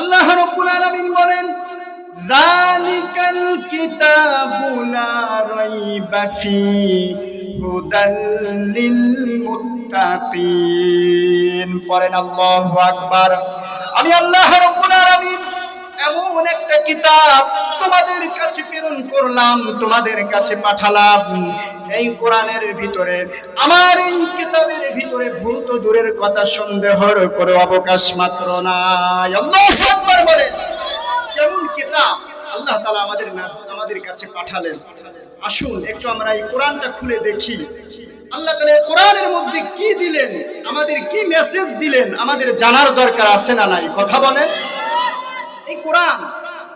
আল্লাহ রব্বুল আলামিন বলেন, যালিকাল কিতাবু লা রাইবা ফি হুদাল লিল মুত্তাকিন। পড়েন আল্লাহু আকবার। আমি আল্লাহ রব্বুল আলামিন এমন একটা কিতাব তোমাদের কাছে প্রেরণ করলাম, তোমাদের কাছে পাঠালাম। এই কোরআনের ভিতরে, আমার এই কিতাবের ভিতরে ভুল তো দূরের কথা, সন্দেহর কোনো অবকাশ মাত্র আল্লাহু বলে, কেমন কিতাব? আল্লাহ তালা আমাদের আমাদের কাছে পাঠালেন। আসুন, একটু আমরা এই কোরআনটা খুলে দেখি। আল্লাহ এই কোরআনের মধ্যে কি দিলেন? আমাদের কি মেসেজ দিলেন? আমাদের জানার দরকার আছে না নাই? কথা বলেন। এই কোরআন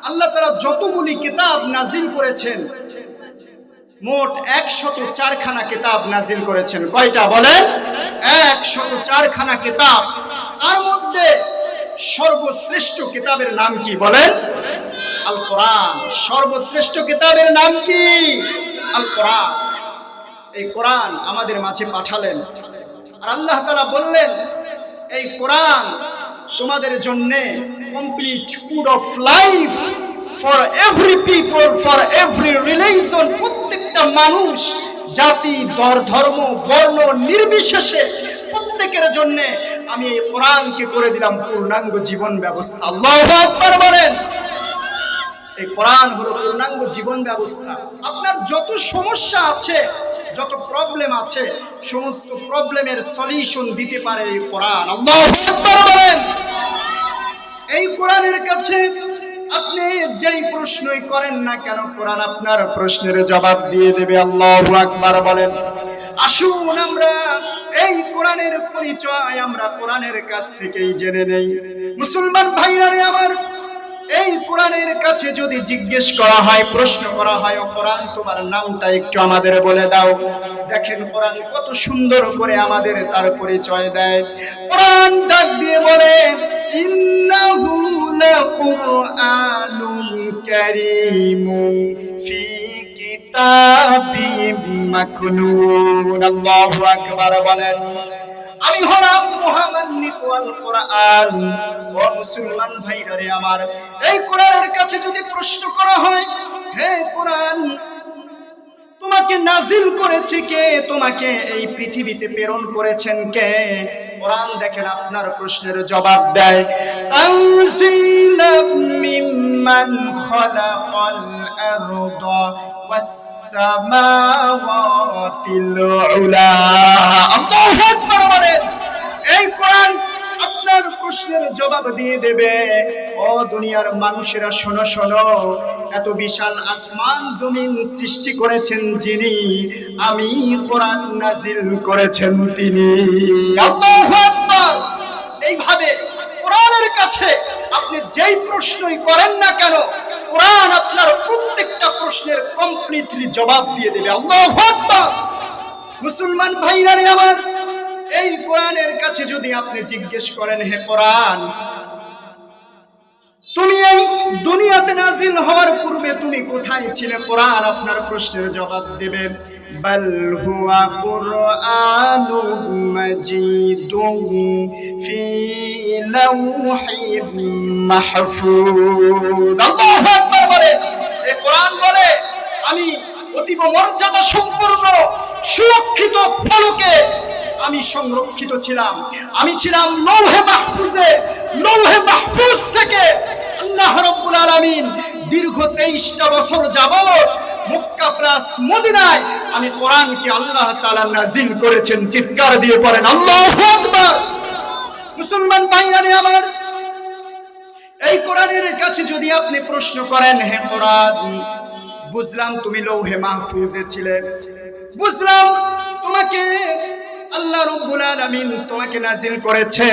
আল্লাহ তারা যতগুলি কিতাব নাজিল করেছেন, মোট একশত চারখানা কিতাব নাজিল করেছেন। কয়টা বলেন? একশত চারখানা কিতাব। তার মধ্যে সর্বশ্রেষ্ঠ কিতাবের নাম কি বলেন? আল কোরআন সর্বশ্রেষ্ঠ কিতাবের নাম কি? আল কোরআন এই কোরআন আমাদের মাঝে পাঠালেন। আর আল্লাহ তালা বললেন, এই কোরআন তোমাদের জন্য complete food of life for every people for every relation প্রত্যেকটা মানুষ, জাতি ধর্ম, বর্ণ, নির্বিশেষে প্রত্যেকের জন্য আমি এই কোরআনকে করে দিলাম, পূর্ণাঙ্গ জীবন ব্যবস্থা। আল্লাহ বলেন। এই কোরআন হলো পূর্ণাঙ্গ জীবন ব্যবস্থা। আপনার যত সমস্যা আছে, যত প্রবলেম আছে, সমস্ত প্রবলেমের সলিউশন দিতে পারে এই কোরআন। বলেন। এই কোরআনের কাছে আপনি যেই প্রশ্নই করেন না কেন, কোরআন আপনার প্রশ্নের জবাব দিয়ে দেবে। আল্লাহু আকবার বলেন। আসুন আমরা এই কোরআনের পরিচয় আমরা কোরআনের কাছ থেকেই জেনে নেই। মুসলমান ভাইরা আমার এই কোরআনের কাছে যদি জিজ্ঞেস করা হয়, প্রশ্ন করা হয় কোরআন, তোমার নামটা একটু আমাদের বলে দাও। দেখেন কোরআন কত সুন্দর করে আমাদের তার পরিচয় দেয়। কোরআন ডাক দিয়ে বলে, ইন্নাহু লাকুরআনুন কারীমুন ফি কিতাবিম মাকনুন আল্লাহু আকবার বলেন। আমি হলাম মহামান্বিত আল কোরআন। ও মুসলমান ভাইরা আমার, এই কোরআনের কাছে যদি প্রশ্ন করা হয়, হে কোরআন, তোমাকে নাজিল করেছে কে? তোমাকে এই পৃথিবীতে প্রেরণ করেছেন কে? কোরআন দেখেন আপনার প্রশ্নের জবাব দেয়। খালাকাল আরদা ওয়াস সামাওয়াতিল উলা আল্লাহু আকবার বলেন। এই কোরআন আপনার প্রশ্নের জবাব দিয়ে দেবে। ও দুনিয়ার মানুষেরা, শোনো শোনো। এত বিশাল আসমান জমিন সৃষ্টি করেছেন যিনি, আমি কোরআন নাজিল করেছেন তিনি। আল্লাহু এইভাবে কোরআনের কাছে আপনি যেই প্রশ্নই করেন না কেন, কোরআন আপনার প্রত্যেকটা প্রশ্নের কমপ্লিটলি জবাব দিয়ে দেবে। আল্লাহু মুসলমান ভাইরা আমার, এই কোরআনের কাছে যদি আপনি জিজ্ঞেস করেন, হে কোরআন, তুমি এই দুনিয়াতে নাজিল হওয়ার পূর্বে তুমি কোথায় ছিলে? কোরআন আপনার প্রশ্নের জবাব দেবে। ফি লাওহিম মাহফুজ আল্লাহু আকবার বলে এই কোরআন বলে আমি অতীব মর্যাদা সম্পন্ন সুরক্ষিত ফলকে আমি সংরক্ষিত ছিলাম। আমি ছিলাম লৌহে মাহফুজে, লৌহে মাহফুজ থেকে আল্লাহ রাব্বুল আলামিন দীর্ঘ তেইশটা বছর যাবত মক্কা প্লাস আমি কোরআনকে আল্লাহ তাআলা নাজিল করেছেন, চিৎকার দিয়ে পড়েন আল্লাহু আকবার! মুসলমান ভাইরা আমার, এই কোরআনের কাছে যদি আপনি প্রশ্ন করেন, হে কোরআন, বুঝলাম তুমি লৌহে মাহফুজে ছিলে। বুঝলাম তোমাকে আল্লাহ রব্বুল আলামিন তোমাকে নাজিল করেছে।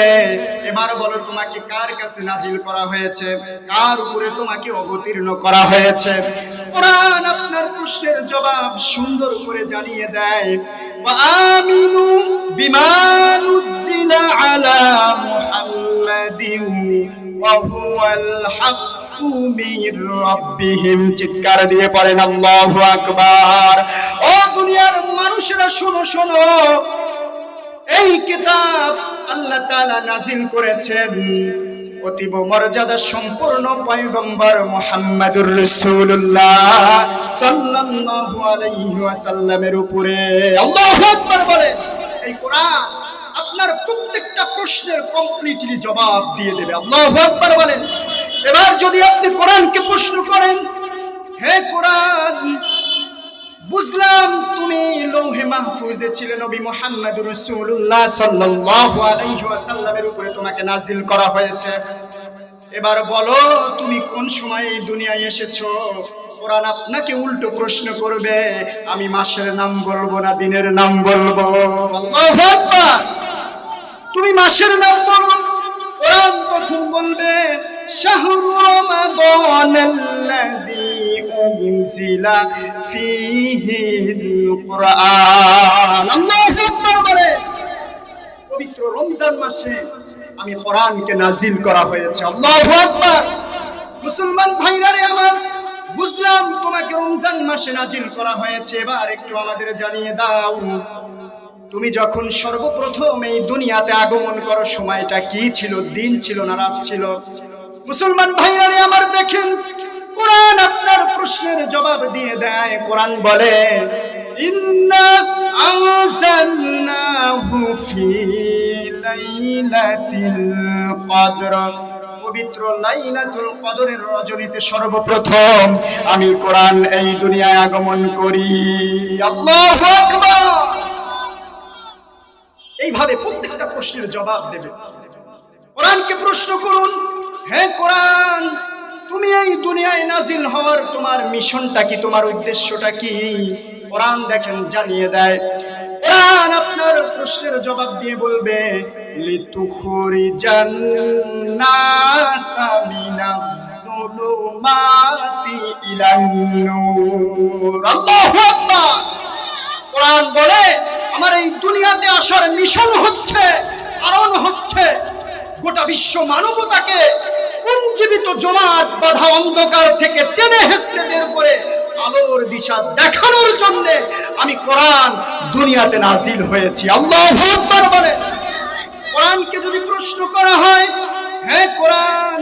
এবার বলো, তোমাকে কার কাছে নাজিল করা হয়েছে? কার উপরে তোমাকে অবতীর্ণ করা হয়েছে? কুরআন আপনার প্রশ্নের জবাব সুন্দর করে জানিয়ে দেয়, ওয়া আমিনু বিমা নুজিলা আলা মুহাম্মাদিন ওয়া হুয়াল হক চিৎকার দিয়ে পড়েন, আল্লাহু আকবার। ও দুনিয়ার মানুষেরা, শোনো শোনো এই কিতাব আল্লাহ তাআলা নাজিল করেছেন। অতীব মর্যাদা সম্পূর্ণ পয়গম্বর মুহাম্মাদুর রাসূলুল্লাহ সাল্লাল্লাহু আলাইহি ওয়াসাল্লামের উপরে। আল্লাহু আকবার বলে, এই কোরআন আপনার প্রত্যেকটা প্রশ্নের কমপ্লিটলি জবাব দিয়ে দেবে। আল্লাহু আকবার বলেন এবার যদি আপনি কোরআনকে প্রশ্ন করেন, হে কোরআন বুঝলাম তুমি লৌহে মাহফুজে ছিলে নবী মুহাম্মদ রাসূলুল্লাহ সাল্লাল্লাহু আলাইহি ওয়াসাল্লামের উপরে তোমাকে নাজিল করা হয়েছে। এবার বলো, তুমি কোন সময়ে এই দুনিয়ায় এসেছ? কোরআন আপনাকে উল্টো প্রশ্ন করবে, আমি মাসের নাম বলব না, দিনের নাম বলব? তুমি মাসের নাম বলো, কোরআন তখন বলবে, শাহরু রমাদানাল্লাযী উনজিলা ফীহিল কুরআন আল্লাহু আকবার বলে। পবিত্র রমজান মাসে আমি কোরআনকে নাজিল করা হয়েছে। আল্লাহু আকবার। মুসলমান ভাইরা রে আমার বুঝলাম তোমাকে রমজান মাসে নাজিল করা হয়েছে। এবার একটু আমাদের জানিয়ে দাও তুমি যখন সর্বপ্রথম এই দুনিয়াতে আগমন করো সময়টা কি ছিল? দিন ছিল না রাত ছিল? মুসলমান ভাইরা রে আমার দেখেন কোরআন আপনার প্রশ্নের জবাব দিয়ে দেয়। কোরআন বলে, ইন্না আনজালনাহু ফি লাইলাতিল কদর। পবিত্র লাইলাতুল কদরের রজনীতে সর্বপ্রথম আমি কোরআন এই দুনিয়ায় আগমন করি। আল্লাহু এইভাবে প্রত্যেকটা প্রশ্নের জবাব দেবে। কোরআনকে প্রশ্ন করুন হ্যাঁ কোরআন তুমি এই দুনিয়ায় নাজিল হওয়ার তোমার মিশনটা কি, তোমার উদ্দেশ্যটা কি? কোরআন দেখেন, জানিয়ে দেয়। কোরআন আপনার প্রশ্নের জবাব দিয়ে বলবে, লিতুখরিজান নাসা মিনাজ-যুলুমাতি ইলান নূর। আল্লাহু আকবার! কোরআন বলে, আমার এই দুনিয়াতে আসার মিশন হচ্ছে, কারণ হচ্ছে গোটা বিশ্ব মানবতাকে পুঞ্জীবিত জমাট বাধা অন্ধকার থেকে টেনে হেসড়ে বের করে আলোর দিশা দেখানোর জন্য আমি কোরআন দুনিয়াতে নাজিল হয়েছি। আল্লাহ আকবার বলে। কোরআনকে যদি প্রশ্ন করা হয় হ্যাঁ কোরআন,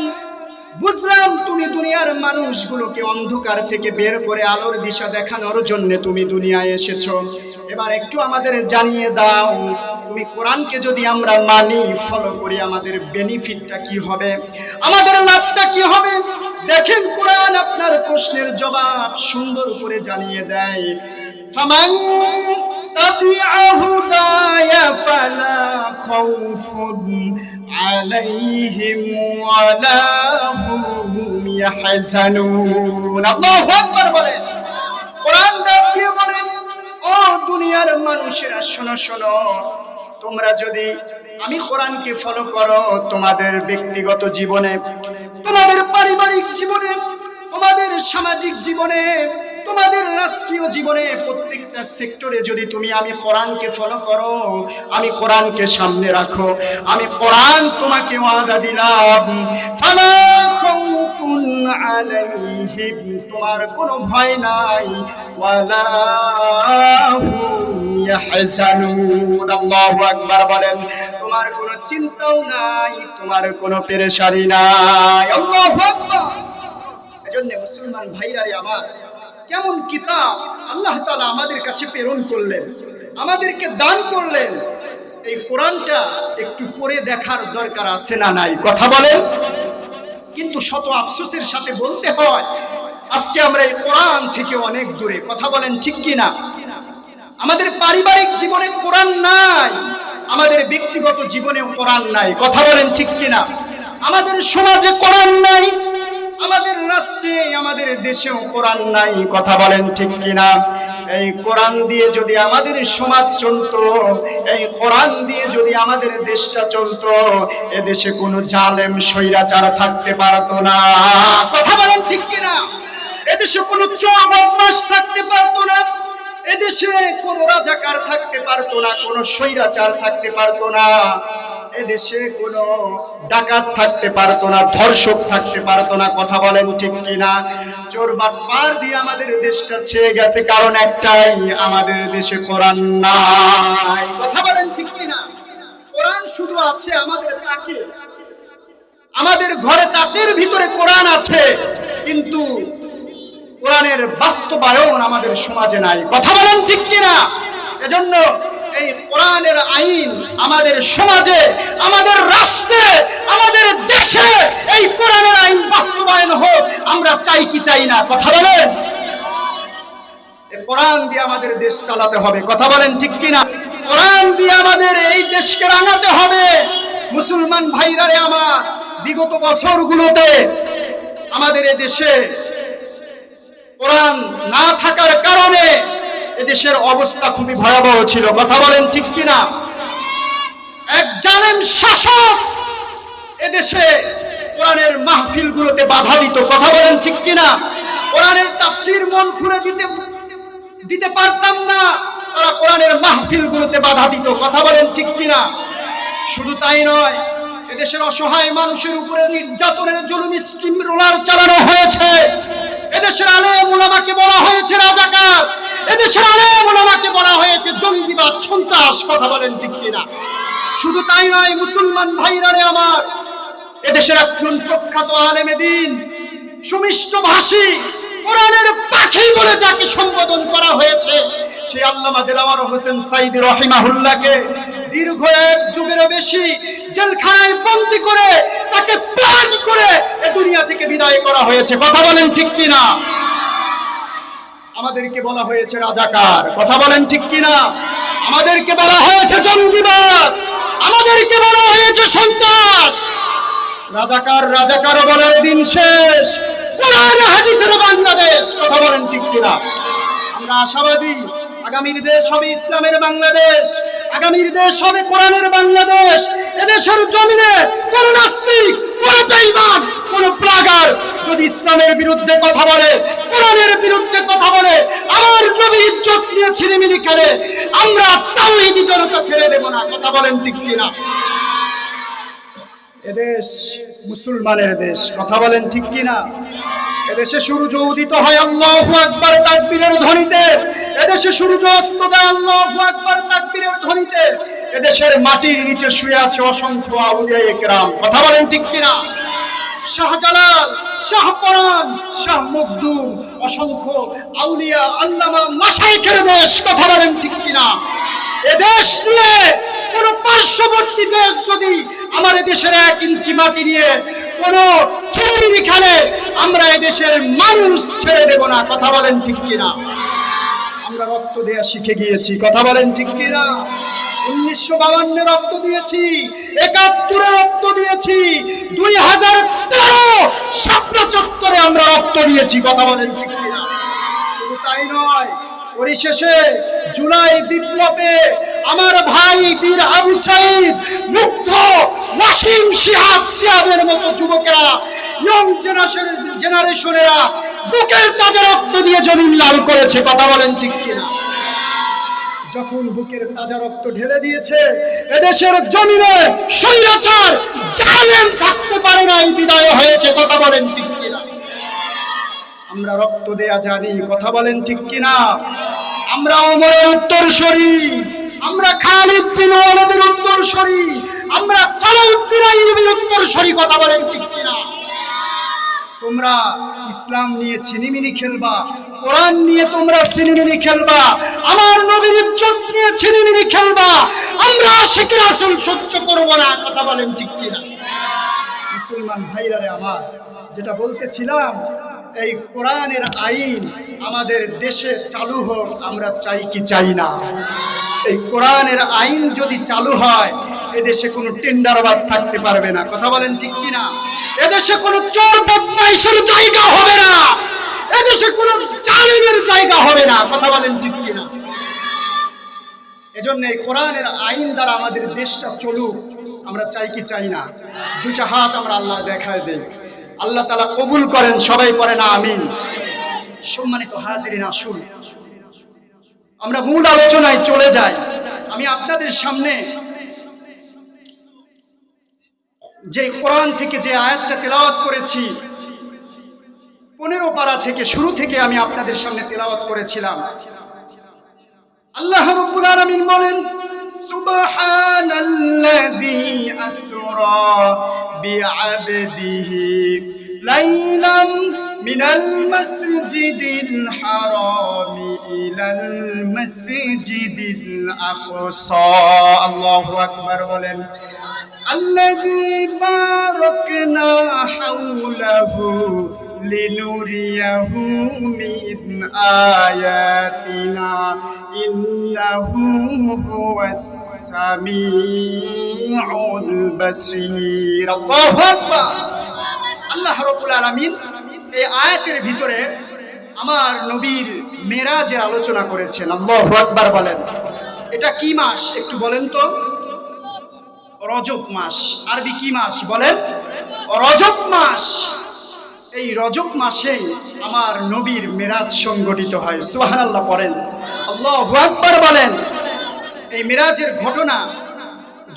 বুঝলাম তুমি দুনিয়ার মানুষগুলোকে অন্ধকার থেকে বের করে আলোর দিশা দেখানোর জন্য তুমি দুনিয়ায় এসেছ। এবার একটু আমাদের জানিয়ে দাও। তুমি কোরআনকে যদি আমরা মানি ফলো করি আমাদের বেনিফিটটা কি হবে আমাদের লাভটা কি হবে দেখেন কোরআন আপনার প্রশ্নের জবাব সুন্দর করে জানিয়ে দেয় ফামান تبع هداي فلا خوف عليهم ولا هم يحزنون الله أكبر বলে কোরআন ডাক দিয়ে বলে ও দুনিয়ার মানুষেরা শোনো শোনো তোমরা যদি আমি কোরআনকে ফলো করো তোমাদের ব্যক্তিগত জীবনে, তোমাদের পারিবারিক জীবনে, তোমাদের সামাজিক জীবনে তোমাদের রাষ্ট্রীয় জীবনে প্রত্যেকটা সেক্টরে যদি তুমি আমি কোরআনকে ফলো করো, আমি কোরআনকে সামনে রাখো, আমি কোরআন তোমাকে ওয়াদা দিলাম তোমার কোনো ভয় নাই তোমার কোনো চিন্তাও নাই, তোমার কোনো পেরেশানি নাই। আল্লাহু এজন্য মুসলমান ভাইরা আমার কেমন কিতাব আল্লাহ তালা আমাদের কাছে প্রেরণ করলেন, আমাদেরকে দান করলেন। এই কোরআনটা একটু পড়ে দেখার দরকার আছে না নাই? কথা বলেন। কিন্তু শত আফসোসের সাথে বলতে হয়, আজকে আমরা এই কোরআন থেকে অনেক দূরে। কথা বলেন ঠিক কি না আমাদের পারিবারিক জীবনে কোরআন নাই, আমাদের ব্যক্তিগত জীবনেও কোরআন নাই। কথা বলেন ঠিক কিনা? আমাদের সমাজে কোরআন নাই আমাদের রাষ্ট্রে, আমাদের দেশেও কোরআন নাই, কথা বলেন ঠিক কিনা? এই কোরআন দিয়ে যদি আমাদের সমাজ চলতো, এই কোরআন দিয়ে যদি আমাদের দেশটা চলতো এ দেশে কোনো জালেম, স্বৈরাচার থাকতে পারতো না। কথা বলেন ঠিক কিনা? এদেশে কোনো চোর বদমাস থাকতে পারতো না। এদেশে কোনো রাজাকার থাকতে পারতো না, কোনো স্বৈরাচার থাকতে পারতো না। এদেশে কোনো ডাকাত থাকতে পারতো না, ধর্ষক থাকতে পারতো না, কথা বলেন ঠিক কিনা? চোর পার দিয়ে আমাদের দেশটা ছেয়ে গেছে, কারণ একটাই, আমাদের দেশে কোরআন নাই। কথা বলেন ঠিক কিনা? কোরআন শুধু আছে আমাদের তাকে। আমাদের ঘরে তাদের ভিতরে কোরআন আছে, কিন্তু কোরআনের বাস্তবায়ন আমাদের সমাজে নাই। কথা বলেন ঠিক কিনা? এজন্য এই কোরআনের আইন আমাদের সমাজে, আমাদের রাষ্ট্রে, আমাদের দেশে এই কোরআনের আইন বাস্তবায়ন হোক, আমরা চাই কি চাই না, কথা বলেন? কোরআন দিয়ে আমাদের দেশ চালাতে হবে, কথা বলেন ঠিক কিনা? কোরআন দিয়ে আমাদের এই দেশকে রাঙাতে হবে। মুসলমান ভাইরা রে আমার, বিগত বছরগুলোতে আমাদের দেশে কোরআন না থাকার কারণে এদেশের অবস্থা খুবই ভয়াবহ ছিল, কথা বলেন ঠিক কিনা? এক জালেম শাসক এদেশে কোরআনের মাহফিলগুলোতে বাধা দিত। কথা বলেন ঠিক কিনা? কোরআনের তাফসির মন খুলে দিতে দিতে পারতাম না। তারা কোরআনের মাহফিলগুলোতে বাধা দিত। কথা বলেন ঠিক কিনা? শুধু তাই নয়, এদেশের অসহায় মানুষের উপরে নির্যাতনের জুলুম স্টিম রোলার চালানো হয়েছে। এদেশের আলেম ওলামাকে বলা হয়েছে রাজাকার। এদেশের আলেম ওলামাকে বলা হয়েছে জঙ্গিবাদ সন্ত্রাস। কথা বলেন ঠিক কিনা? শুধু তাই নয়, মুসলমান ভাইরা রে আমার, এদেশের একজন প্রখ্যাত আলেমে দিন, সুমিষ্ট ভাষী, কোরআনের পাখি বলে যাকে সম্বোধন করা হয়েছে সেই আল্লামা দেলাওয়ার হোসেন সাইদ রহিমাহুল্লাহকে দীর্ঘ এক যুগেরও বেশি জেলখানায় বন্দি করে, তাকে প্ল্যান করে এ দুনিয়া থেকে বিদায় করা হয়েছে। কথা বলেন ঠিক কিনা? আমাদেরকে বলা হয়েছে রাজাকার। কথা বলেন ঠিক কিনা? আমাদেরকে বলা হয়েছে জঙ্গিবাদ। আমাদেরকে বলা হয়েছে সন্ত্রাস রাজাকার রাজাকার বলার দিন শেষ। কোরআন হাদিসের বাংলাদেশ, কথা বলেন ঠিক কিনা? আমরা আশাবাদী আগামীর দেশ হবে ইসলামের বাংলাদেশ আগামীর দেশ হবে কোরআনের বাংলাদেশ। এদেশের জমিনে কোন নাস্তিক, কোন বেঈমান কোন প্লাগার যদি ইসলামের বিরুদ্ধে কথা বলে কোরআনের বিরুদ্ধে কথা বলে, আমার নবী ইজ্জত নিয়ে ছিনিমিনি খেলে, আমরা তাওহীদি জনতা ছেড়ে দেব না। কথা বলেন ঠিক কিনা? এদেশ মুসলমানের দেশ, কথা বলেন ঠিক কিনা? এদেশে সূর্য উদিত হয় আল্লাহু আকবার তাকবীরের ধ্বনিতে। এদেশে সূর্য অস্ত যায় আল্লাহু আকবার তাকবীরের ধ্বনিতে। এদেশের মাটির নিচে শুয়ে আছে অসংখ্য আউলিয়া একরাম কথা বলেন ঠিক কিনা? শাহজালাল শাহপরান শাহ মখদুম, অসংখ্য আউলিয়া, আল্লামা মাশাইখের দেশ, কথা বলেন ঠিক কিনা? এদেশ নিয়ে কোন পার্শ্ববর্তী দেশ যদি আমার দেশের এক ইঞ্চি মাটি নিয়ে কোন ছেড়ে খেলে আমরা এদেশের মানুষ ছেড়ে দেব না, কথা বলেন ঠিক কিনা? আমরা রক্ত দেয়া শিখে গিয়েছি, কথা বলেন ঠিক কিনা? উনিশশো বাবান্নে রক্ত দিয়েছি, একাত্তরে রক্ত দিয়েছি, দুই হাজার তেরো স্বপ্ন চত্বরে আমরা রক্ত দিয়েছি, কথা বলেন ঠিক শুধু তাই নয়, পরিশেষে জুলাই বিপ্লবে আমার ভাই বীর আবু সাইদ, মুগ্ধ ওয়াসিম শিহাব সিহাবের মতো যুবকেরা, ইয়ং জেনারেশন, জেনারেশনেরা বুকের তাজা রক্ত দিয়ে জমিন লাল করেছে, কথা বলেন ঠিক কিনা? যখন বুকের তাজা রক্ত ঢেলে দিয়েছে, এদেশের জমিনে স্বৈরাচার, জালেম থাকতে পারে নাই, বিদায় হয়েছে, কথা বলেন ঠিক কিনা? আমরা রক্ত দেয়া জানি, কথা বলেন ঠিক কিনা? আমরা অমরের উত্তরসরি, আমরা খালিদ বিন ওয়ালিদের উত্তরসরি, আমরা সালাউদ্দিন আইয়ুবের উত্তরসরি, কথা বলেন ঠিক কিনা? তোমরা ইসলাম নিয়ে ছিনিমিনি খেলবা, কোরআন নিয়ে তোমরা ছিনিমিনি খেলবা, আমার নবীর ইজ্জত নিয়ে ছিনিমিনি খেলবা, আমরা আশিকের আসল সহ্য করব না, কথা বলেন ঠিক কিনা? মুসলমান ভাইরা রে আমার, যেটা বলতেছিলাম, এই কোরআনের আইন আমাদের দেশে চালু হোক, আমরা চাই কি চাই না। এই কোরআনের আইন যদি চালু হয়, এদেশে কোনো টেন্ডারবাজ থাকতে পারবে না। কথা বলেন ঠিক কিনা? এদেশে কোনো চোর বদমাইশের জায়গা হবে না। এদেশে কোনো জালিমের জায়গা হবে না। কথা বলেন ঠিক কিনা? এজন্য এই কোরআনের আইন দ্বারা আমাদের দেশটা চলুক। আমরা চাই কি চাই না? দুটা হাত আমরা আল্লাহ দেখায় দেই। আল্লাহ তালা কবুল করেন, সবাই পড়ে না, আমিন। সম্মানিত হাজিরিন, আসুন। আমরা মূল আলোচনায় চলে যাই। আমি আপনাদের সামনে যে কোরআন থেকে যে আয়াতটা তেলাওয়াত করেছি, পনেরো পারা থেকে শুরু থেকে আমি আপনাদের সামনে তেলাওয়াত করেছিলাম। আল্লাহ রব্বুল আলামিন বলেন سبحان الذي أسرى بعبده ليلا من المسجد الحرام إلى المسجد الأقصى. الله أكبر. ولن الذي باركنا حوله لنريه من آياتنا إنه هو السميع البصير الله أكبر আল্লাহ রব্বুল আলামিন এই আয়াতের ভিতরে আমার নবীর মেরাজের আলোচনা করেছেন আল্লাহু আকবার বলেন এটা কি মাস একটু বলেন তো রজব মাস আরবি কি মাস বলেন রজব মাস এই রজব মাসেই আমার নবীর মেরাজ সংগঠিত হয়। সুবহানাল্লাহ পড়েন। আল্লাহু বলেন, এই মেরাজের ঘটনা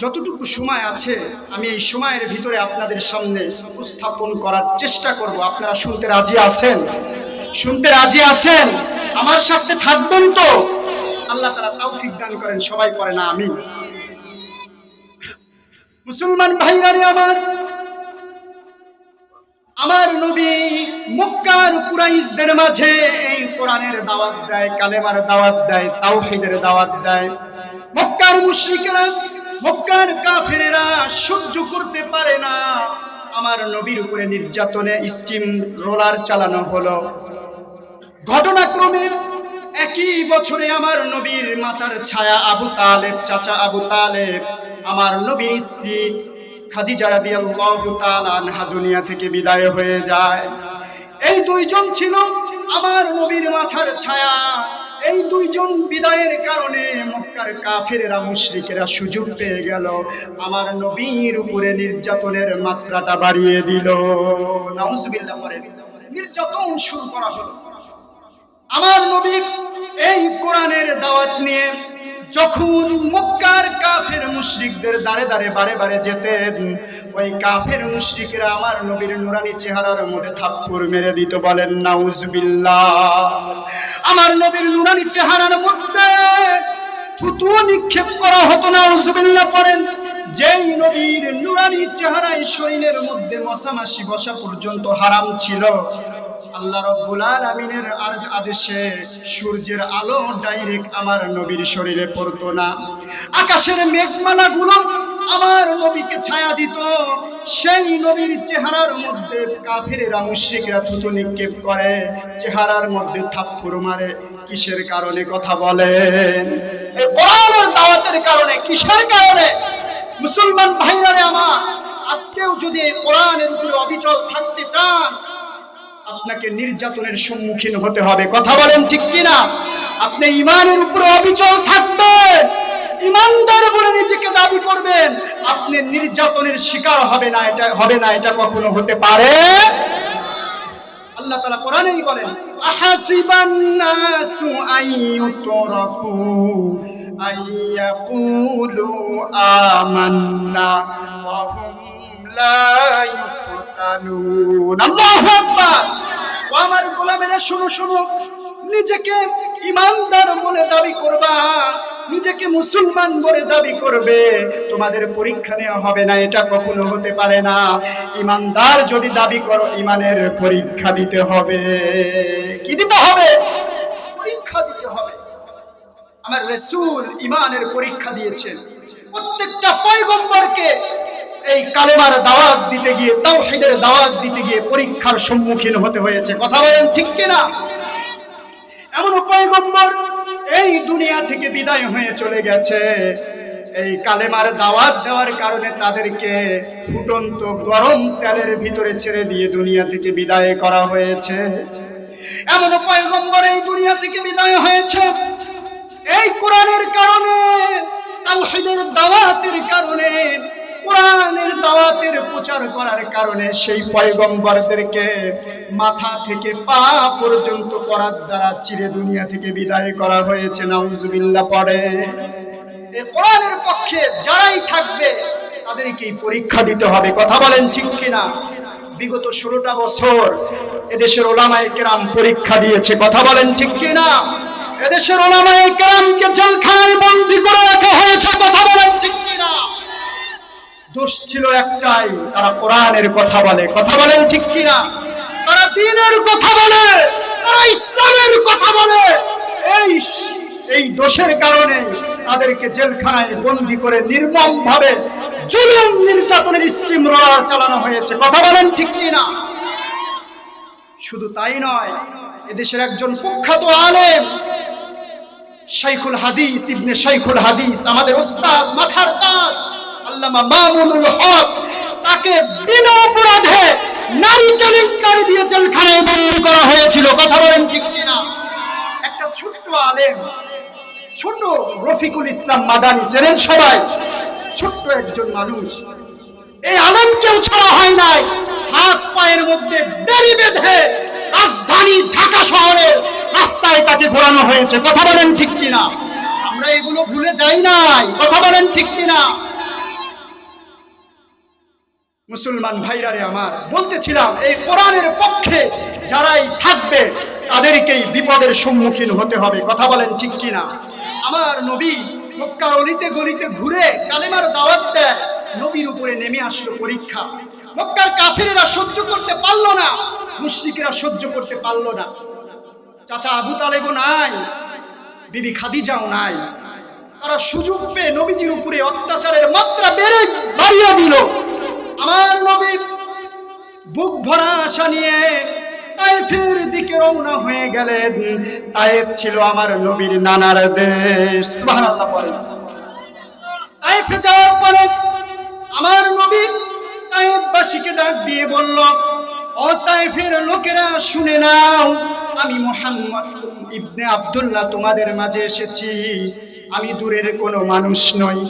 যতটুকু সময় আছে, আমি এই সময়ের ভিতরে আপনাদের সামনে উপস্থাপন করার চেষ্টা করব। আপনারা শুনতে রাজি আছেন? শুনতে রাজি আছেন? আমার সাথে থাকবেন তো? আল্লাহ তারা তৌফিক দান করেন, সবাই করে না আমি মুসলমান ভাইরারে আমার আমার নবী মক্কার কুরাইশদের মাঝে এই কোরআনের দাওয়াত দেয়, কালেমার দাওয়াত দেয়, তাওহীদের দাওয়াত দেয়। মক্কার মুশরিকেরা, মক্কার কাফেরেরা সহ্য করতে পারে না। আমার নবীর উপরে নির্যাতনে স্টিম রোলার চালানো হলো। ঘটনাক্রমে একই বছরে আমার নবীর মাতার ছায়া আবু তালেব, চাচা আবু তালেব, আমার নবীর স্ত্রী খাদিজা তাআলা আনহা দুনিয়া থেকে বিদায় হয়ে যায়। এই দুইজন ছিল আমার নবীর মাথার ছায়া। এই দুইজন বিদায়ের কারণে মক্কার কাফেরেরা, মুশরিকেরা সুযোগ পেয়ে গেল। আমার নবীর উপরে নির্যাতনের মাত্রাটা বাড়িয়ে দিল। নির্যাতন শুরু করা হলো। আমার নবী এই কোরআনের দাওয়াত নিয়ে যখন মক্কার কাফের মুশরিকদের দাঁড়ে দাঁড়ে বারে বারে যেতেন, ওই কাফের মুশরিকরা আমার নবীর নুরানি চেহারার মধ্যে থাপ্পড় মেরে দিত, বলেন, নাউজুবিল্লাহ। আমার নবীর নুরানি চেহারার মধ্যে থুতু নিক্ষেপ করা হতো না নাউজুবিল্লাহ, পড়েন। যেই নবীর নুরানি চেহারায় শরীরের মধ্যে মশামাসি বসা পর্যন্ত হারাম ছিল। আল্লাহ রব্বুল আলামিনের আর- আদেশে সূর্যের আলো ডাইরেক্ট আমার নবীর শরীরে পড়তো না। আকাশের মেঘমালাগুলো আমার নবীকে ছায়া দিত। সেই নবীর চেহারার মধ্যে কাফেরেরা মুশরিকরা থুতু নিক্ষেপ করে। চেহারার মধ্যে থাপ্পড় মারে। কিসের কারণে কথা বলেন কোরআনের দাওয়াতের কারণে, কিসের কারণে? মুসলমান ভাইরারে আমার, আজকেও যদি কোরআনের উপরে অবিচল থাকতে চান আপনাকে নির্যাতনের সম্মুখীন হতে হবে। কথা বলেন ঠিক কিনা? আপনি ইমানের উপরে অবিচল থাকবেন। ইমানদার বলে নিজেকে দাবি করবেন। আপনি নির্যাতনের শিকার হবে না, এটা হবে না, এটা কখনো হতে পারে। আল্লাহ তাআলা কোরআনেই বলেন, আহাসিবান নাসু আইয়ুতরাকু আইয়াকুলু আমান্না ওয়া হুম লা আল্লাহু আমার গোলামেরা, শুনো শুনো। নিজেকে ইমানদার বলে দাবি করবা। নিজেকে মুসলমান বলে দাবি করবে। তোমাদের পরীক্ষা নেওয়া হবে না, এটা কখনো হতে পারে না। ইমানদার যদি দাবি করো, ইমানের পরীক্ষা দিতে হবে। কি দিতে হবে? পরীক্ষা দিতে হবে। আমার রসুল ইমানের পরীক্ষা দিয়েছেন। প্রত্যেকটা পয়গম্বরকে এই কালেমার দাওয়াত দিতে গিয়ে, তাওহীদের দাওয়াত দিতে গিয়ে পরীক্ষার সম্মুখীন হতে হয়েছে। কথা বলেন ঠিক কিনা? এমন পয়গম্বর এই দুনিয়া থেকে বিদায় হয়ে চলে গেছে। এই কালেমার দাওয়াত দেওয়ার কারণে তাদেরকে ফুটন্ত গরম তেলের ভিতরে ছেড়ে দিয়ে দুনিয়া থেকে বিদায় করা হয়েছে। এমন পয়গম্বর এই দুনিয়া থেকে বিদায় হয়েছে। এই কোরআনের কারণে, তাওহীদের দাওয়াতের কারণে কোরআনের দাওয়াতের প্রচার করার কারণে সেই পয়গম্বরদেরকে মাথা থেকে পা পর্যন্ত করার দ্বারা চিরে দুনিয়া থেকে বিদায় করা হয়েছে, নাউজুবিল্লাহ পড়ে। এই কোরআনের পক্ষে যারাই থাকবে তাদেরকেই পরীক্ষা দিতে হবে, কথা বলেন ঠিক কিনা? বিগত ষোলোটা বছর এদেশের ওলামায় কেরাম পরীক্ষা দিয়েছে, কথা বলেন ঠিক কিনা? এদেশের ওলামায়ে কেরামকে জেলখানায় বন্দি করে রাখা হয়েছে, কথা বলেন ঠিক কিনা? দোষ ছিল একটাই, তারা কোরআনের কথা বলে। কথা বলেন ঠিক কিনা? তারা দিনের কথা বলে, তারা ইসলামের কথা বলে। এই এই দোষের কারণে তাদেরকে জেলখানায় বন্দি করে নির্মম ভাবে জুলুম নির্যাতনের স্টিম রোলার চালানো হয়েছে। কথা বলেন ঠিক কিনা? শুধু তাই নয়, এদেশের একজন কুখ্যাত আলেম, শাইখুল হাদিস, ইবনে শাইখুল হাদিস, আমাদের ওস্তাদ মাথার তাজ তাকে বিনা অপরাধে নারী কেলেঙ্কারি দিয়ে জেলখানায় বন্দী করা হয়েছিল। কথা বলেন ঠিক কিনা? একটা ছোট্ট আলেম, ছোট রফিকুল ইসলাম মাদানি, চেনেন সবাই? ছোট্ট একজন মানুষ। এই আলেমকেও ছাড়া হয় নাই। হাত পায়ের মধ্যে বেরি বেঁধে রাজধানী ঢাকা শহরের রাস্তায় তাকে ঘোরানো হয়েছে। কথা বলেন ঠিক কিনা? আমরা এগুলো ভুলে যাই নাই। কথা বলেন ঠিক কিনা? মুসলমান ভাইরারে আমার বলতেছিলাম, এই কোরআনের পক্ষে যারাই থাকবে, তাদেরকেই বিপদের সম্মুখীন হতে হবে। কথা বলেন ঠিক কিনা? আমার নবী মক্কার অলিতে গলিতে ঘুরে কালেমার দাওয়াত দেয়, নবীর উপরে নেমে আসলো পরীক্ষা। মক্কার কাফিরেরা সহ্য করতে পারল না, মুশরিকেরা সহ্য করতে পারল না। চাচা আবু তালেবও নাই, বিবি খাদিজাও নাই। তারা সুযোগ পেয়ে নবীজির উপরে অত্যাচারের মাত্রা বেড়ে বাড়িয়ে দিল। আমার নবী বুক ভরা আশা নিয়ে তাইফের দিকে রওনা হয়ে গেলেন। তাইফ ছিল আমার নবীর নানার দেশ। তাইফে যাওয়ার পরে আমার নবী তাইফবাসীকে ডাক দিয়ে বলল, ও তাইফের লোকেরা, শুনে নাও, আমি মোহাম্মদ ইবনে আব্দুল্লাহ তোমাদের মাঝে এসেছি। আমি দূরের কোনো মানুষ নই।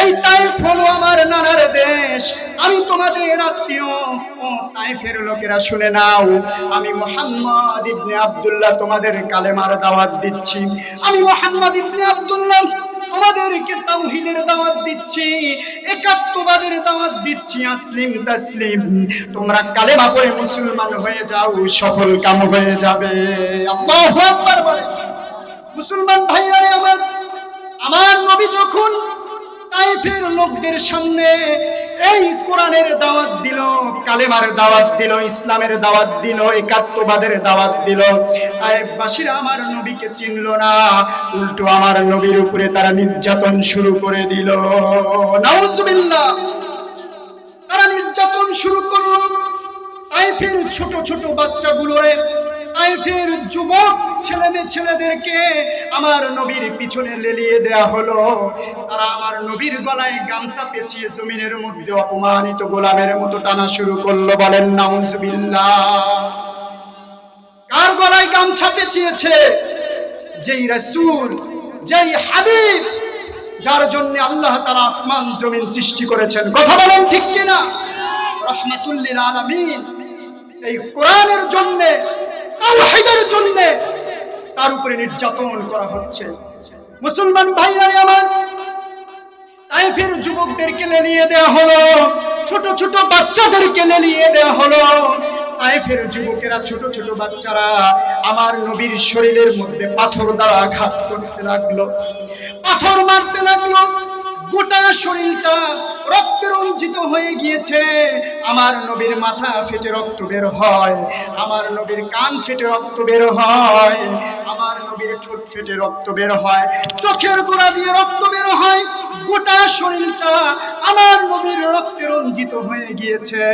এই তাইফ হলো আমার নানার দেশ। আমি তোমাদের আত্মীয়। ও তাইফের লোকেরা, শুনে নাও। আমি মোহাম্মদ ইবনে আব্দুল্লাহ তোমাদের কালেমার দাওয়াত দিচ্ছি। আমি মোহাম্মদ ইবনে আব্দুল্লাহ তোমাদেরকে তাওহীদের দাওয়াত দিচ্ছি। একাত্মবাদের দাওয়াত দিচ্ছি। আসলিম তাসলিম। তোমরা কালেমা পড়ে মুসলমান হয়ে যাও, সফল কাম হয়ে যাবে। আল্লাহু আকবার মুসলমান ভাইয়ারে আমার আমার নবী যখন তাইফের লোকদের সামনে এই কোরআনের দাওয়াত দিল, কালেমার দাওয়াত দিল, ইসলামের দাওয়াত দিল, একাত্মবাদের দাওয়াত দিল, তাইফবাসীরা আমার নবীকে চিনল না। উল্টো আমার নবীর উপরে তারা নির্যাতন শুরু করে দিল। নাউজুবিল্লাহ, তারা নির্যাতন শুরু করল। তাইফের ছোট ছোট বাচ্চাগুলোরে তাইফের যুবক ছেলে ছেলেদেরকে আমার নবীর পিছনে লেলিয়ে দেয়া হলো। তারা আমার নবীর গলায় গামছা পেঁচিয়ে জমিনের মধ্যে অপমানিত গোলামের মতো টানা শুরু করল, বলেন, নাউজুবিল্লাহ। কার গলায় গামছা পেঁচিয়েছে? যেই রাসূল, যেই হাবিব, যার জন্য আল্লাহ তাআলা আসমান, জমিন সৃষ্টি করেছেন। কথা বলেন ঠিক কিনা? রহমাতুল্লিল আলামিন। এই কোরআনের জন্য তাওহীদের জন্য তার উপরে নির্যাতন করা হচ্ছে। মুসলমান ভাইরা আমার, তাইফের যুবকদেরকে লেলিয়ে দেওয়া হলো, ছোট ছোট বাচ্চাদেরকে লেলিয়ে দেওয়া হলো। তাইফের যুবকেরা, ছোট ছোট বাচ্চারা আমার নবীর শরীরের মধ্যে পাথর দ্বারা আঘাত করতে লাগল। পাথর মারতে লাগল। গোটা শরীরটা রক্তে রঞ্জিত হয়ে গিয়েছে। আমার নবীর মাথা ফেটে রক্ত বের হয়, আমার নবীর কান ফেটে রক্ত বের হয়, আমার নবীর ঠোঁট ফেটে রক্ত বের হয়, চোখের গোড়া দিয়ে রক্ত বের হয়, গোটা শরীরটা আমার নবীর রক্তে রঞ্জিত হয়ে গিয়েছে।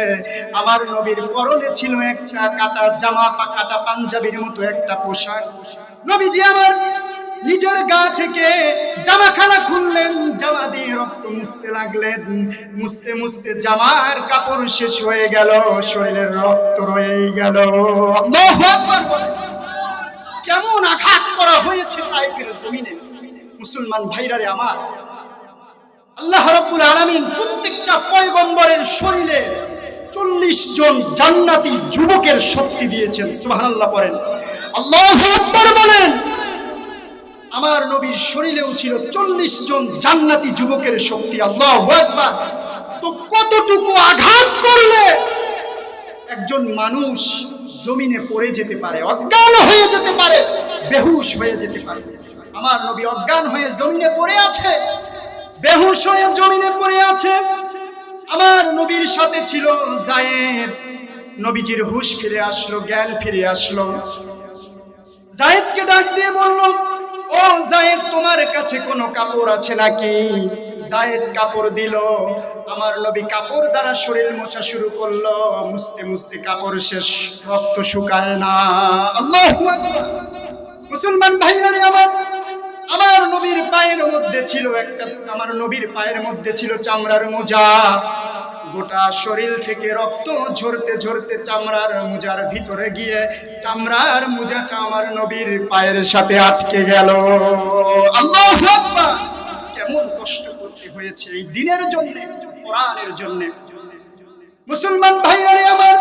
আমার নবীর পরনে ছিল একটা কাটা জামা কাটা পাঞ্জাবির মতো একটা পোশাক। নবীজি আমার নিজের গা থেকে জামাখানা খুললেন, জামা দিয়ে রক্ত মুছতে লাগলেন। মুছতে মুছতে জামার কাপড় শেষ হয়ে গেল, শরীরের রক্ত রয়ে গেল। আল্লাহু বলেন। কেমন আঘাত করা হয়েছে তাইফের জমিনে? মুসলমান ভাইরারে আমার। আল্লাহ রাব্বুল আলামিন প্রত্যেকটা পয়গম্বরের শরীরে চল্লিশ জন জান্নাতি যুবকের শক্তি দিয়েছেন করেন আল্লাহু আকবার বলেন। আমার নবীর শরীরেও ছিল চল্লিশ জন জান্নাতি যুবকের শক্তি, আল্লাহ তো কতটুকু আঘাত করলে একজন মানুষ জমিনে পড়ে যেতে পারে, অজ্ঞান হয়ে যেতে পারে, বেহুশ হয়ে যেতে পারে? আমার নবী অজ্ঞান হয়ে জমিনে পড়ে আছে, বেহুশ হয়ে জমিনে পড়ে আছে। আমার নবীর সাথে ছিল জায়েদ। নবীজির হুশ ফিরে আসলো, জ্ঞান ফিরে আসলো। জায়েদকে ডাক দিয়ে বলল ও জায়েদ, তোমার কাছে কোনো কাপড় আছে নাকি? জায়েদ কাপড় দিল। আমার নবী কাপড় দ্বারা শরীর মোছা শুরু করল। মুছতে মুছতে কাপড় শেষ, রক্ত শুকায় না। মুসলমান ভাইরারে আমার আমার নবীর পায়ের মধ্যে ছিল একটা, আমার নবীর পায়ের মধ্যে ছিল চামড়ার মোজা। গোটা শরীর থেকে রক্ত ঝরতে ঝরতে চামড়ার মোজার ভিতরে গিয়ে চামড়ার মোজাটা আমার নবীর পায়ের সাথে আটকে গেল। কেমন কষ্ট করতে হয়েছে এই দিনের জন্য, কোরআনের জন্য। মুসলমান ভাইয়ারে আমার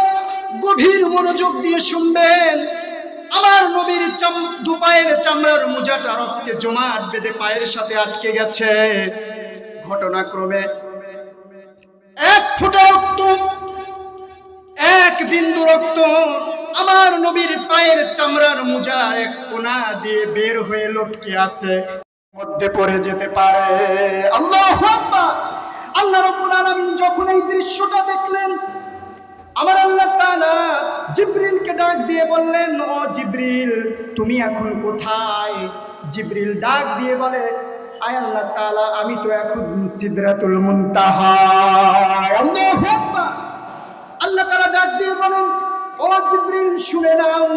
গভীর মনোযোগ দিয়ে শুনবেন। আমার নবীর চাম দু পায়ের চামড়ার মোজাটা রক্তে জমাট বেঁধে পায়ের সাথে আটকে গেছে। ঘটনাক্রমে এক ফোঁটা রক্ত, এক বিন্দু রক্ত, আমার নবীর পায়ের চামড়ার মোজার এক কোনা দিয়ে বের হয়ে লটকে আছে। মধ্যে পড়ে যেতে পারে। আল্লাহ আল্লাহ রব্বুল আলামিন যখন এই দৃশ্যটা দেখলেন, আমার আল্লাহ তাআলা জিব্রিলকে ডাক দিয়ে বললেন, ও জিব্রিল, তুমি এখন কোথায়? জিব্রিল ডাক দিয়ে বলে আয় তাআলা, আমি তো এখন সিদরাতুল মুনতাহা। আল্লাহ তালা ডাক দিয়ে বলেন, ও জিব্রিল, শুনে নাও,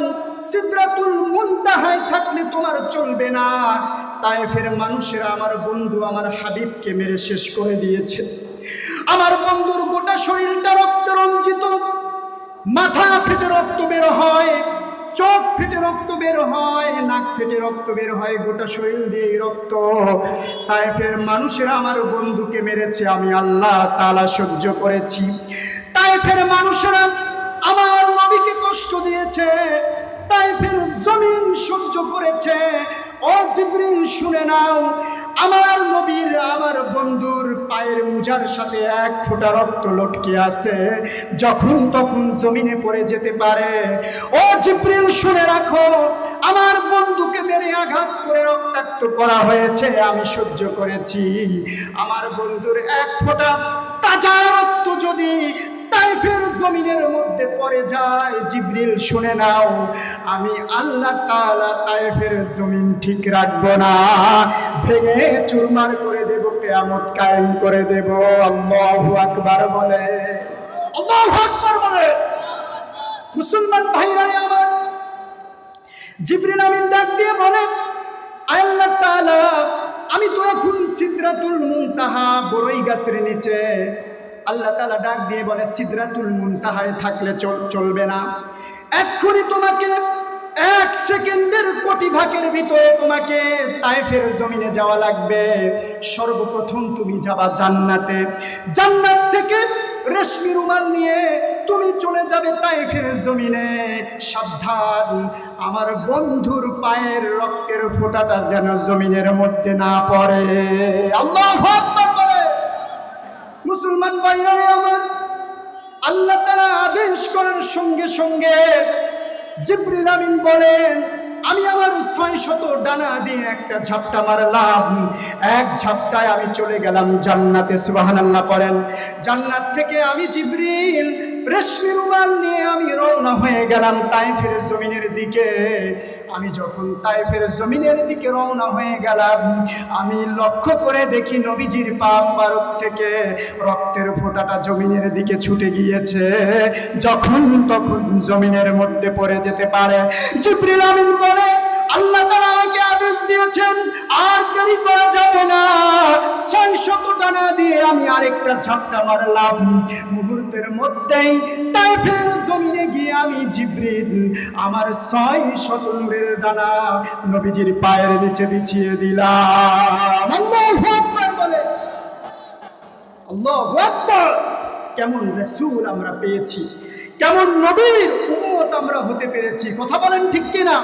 সিদরাতুল মুনতাহায় থাকলে তোমার চলবে না। তাই ফের মানুষেরা আমার বন্ধু, আমার হাবিবকে মেরে শেষ করে দিয়েছে। আমার বন্ধুর গোটা শরীরটা রক্ত রঞ্জিত, মাথা ফেটে রক্ত বের হয়। ফেটে রক্ত বের হয়, নাক ফেটে রক্ত বের হয়, গোটা শরীর দিয়ে রক্ত। তাই ফের মানুষেরা আমার বন্ধুকে মেরেছে, আমি আল্লাহ তালা সহ্য করেছি। তাই ফের মানুষেরা আমার নবীকে কষ্ট দিয়েছে, তাই ফের জমিন সহ্য করেছে। ও জিবরিন শুনে নাও আমার নবীর, আমার বন্ধুর পায়ের মুজার সাথে এক ফোঁটা রক্ত লটকে আছে। যখন তখন জমিনে পড়ে যেতে পারে। ও জিব্রিল, শুনে রাখো, আমার বন্ধুকে মেরে আঘাত করে রক্তাক্ত করা হয়েছে, আমি সহ্য করেছি। আমার বন্ধুর এক ফোঁটা তাজা রক্ত যদি তাইফের জমিনের মধ্যে পড়ে যায়। জিব্রিল, শুনে নাও, আমি আল্লাহ তাআলা তাইফের জমিন ঠিক রাখব না। ভেঙে চুরমার করে দেব, কিয়ামত কায়েম করে দেব। আল্লাহু আকবার বলে। আল্লাহু আকবার বলে। মুসলমান ভাইরা আমার, জিব্রিল আমিন ডাক দিয়ে বলে আল্লাহ তাআলা, আমি তো এখন সিদরাতুল মুনতাহা বড়ই গাছের নিচে আল্লাহ তালা ডাক দিয়ে বলে, সিদরাতুল মুনতাহায় থাকলে চল, চলবে না। এক্ষুনি তোমাকে এক সেকেন্ডের কোটি ভাগের ভিতরে তোমাকে তাইফের জমিনে যাওয়া লাগবে। সর্বপ্রথম তুমি যাবা জান্নাতে। জান্নাত থেকে রেশমি রুমাল নিয়ে তুমি চলে যাবে তাইফের জমিনে। সাবধান, আমার বন্ধুর পায়ের রক্তের ফোঁটাটা যেন জমিনের মধ্যে না পড়ে। আল্লাহ মুসলমান বাইরে আমার, আল্লাহ তারা আদেশ করার সঙ্গে সঙ্গে। জিব্রিল আমিন বলেন, আমি আমার ছয় শত ডানা দিয়ে একটা ঝাপটা মারলাম। এক ঝাপটায় আমি চলে গেলাম জান্নাতে সুবাহান করেন জান্নাত থেকে আমি জিব্রিল রেশমি রুমাল নিয়ে আমি রওনা হয়ে গেলাম তাই ফিরে জমিনের দিকে। আমি যখন তাইফের জমিনের দিকে রওনা হয়ে গেলাম, আমি লক্ষ্য করে দেখি নবীজির পাপ মুবারক থেকে রক্তের ফোঁটাটা জমিনের দিকে ছুটে গিয়েছে। যখন তখন জমিনের মধ্যে পড়ে যেতে পারে। জিব্রিল আমিন বলে আল্লাহ তাআলা আমাকে আদেশ দিয়েছেন, আর দেরি করা যাবে না। ছয় শত ডানা দিয়ে আমি আরেকটা ঝাপটা মারলাম। মুহূর্তের মধ্যেই তাই ফের জমিনে গিয়ে আমি জিব্রিল, আমার ছয় শত নূরের ডানা নবীজির পায়ের নিচে বিছিয়ে দিলাম। আল্লাহু বলে। আল্লাহু কেমন রাসূল আমরা পেয়েছি, কেমন নবীর উম্মত আমরা হতে পেরেছি, কথা বলেন ঠিক কিনা?